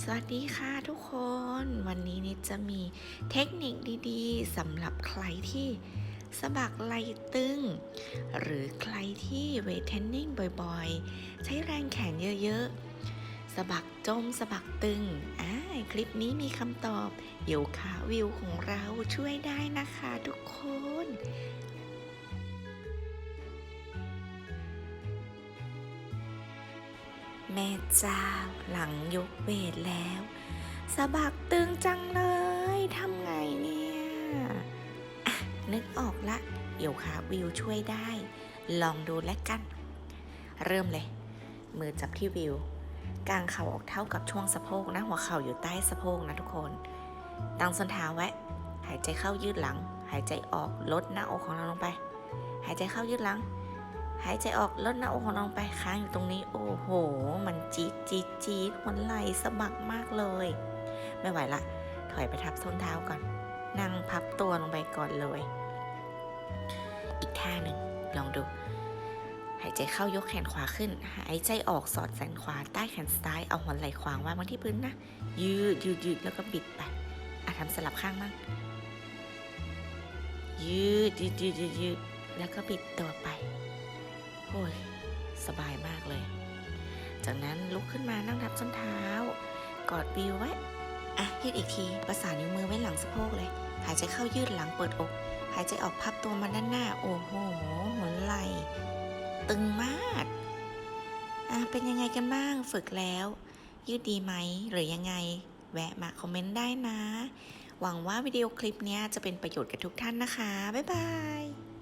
สวัสดีค่ะทุกคน วันนี้นิดจะมีเทคนิคดีๆสำหรับใครที่สะบักไหลตึง หรือใครที่เวทเทรนนิ่งบ่อยๆ ใช้แรงแขนเยอะๆสะบักจมสะบักตึงอ่าคลิปนี้มีคำตอบโยคะวิวของเราช่วยได้นะคะทุกคน แม่เจ้าหลังยกเวทแล้วสะบักตึงจังเลยทำไงเนี่ยอะนึกออกละโยคะวิวช่วยได้ ลองดูแล้วกัน เริ่มเลย มือจับที่วิวกางเข่าออกเท่ากับช่วงสะโพกนะ หัวเข่าอยู่ใต้สะโพกนะทุกคน ตั้งส้นเท้าไว้ หายใจเข้ายืดหลัง หายใจออกลดหน้าอกของเราลงไป หายใจเข้ายืดหลัง หายใจออกลดหน้าอกของเราลงไปค้างอยู่ตรงนี้ โอ้โห มันจี๊ดจี๊ดจี๊ดหัวไหล่สะบักมากเลย ไม่ไหวละ ถอยไปทับส้นเท้าก่อน นั่งพับตัวลงไปก่อนเลย อีกท่าหนึ่งลองดู หายใจเข้ายกแขนขวาขึ้น หายใจออกสอดแขนขวาใต้แขนซ้ายเอาหัวไหล่ขวางวางไว้ที่พื้นนะ ยืดยืดยืดแล้วก็บิดไปอะทำสลับข้างบ้างยืดยืดยืดยืดแล้วก็บิดตัวไป โอ้ย สบายมากเลย จากนั้นลุกขึ้นมานั่งทับส้นเท้า กอดวิวไว้ อะ ยืดอีกที ประสานนิ้วมือไว้หลังสะโพกเลย หายใจเข้ายืดหลังเปิดอก หายใจออกพับตัวมาด้านหน้า โอ้โหหัวไหล่ตึงมาก อะ เป็นยังไงกันบ้าง ฝึกแล้ว ยืดดีไหม หรือยังไง แวะมาคอมเมนต์ได้นะ หวังว่าวิดีโอคลิปนี้จะเป็นประโยชน์กับทุกท่านนะคะ บ๊ายบาย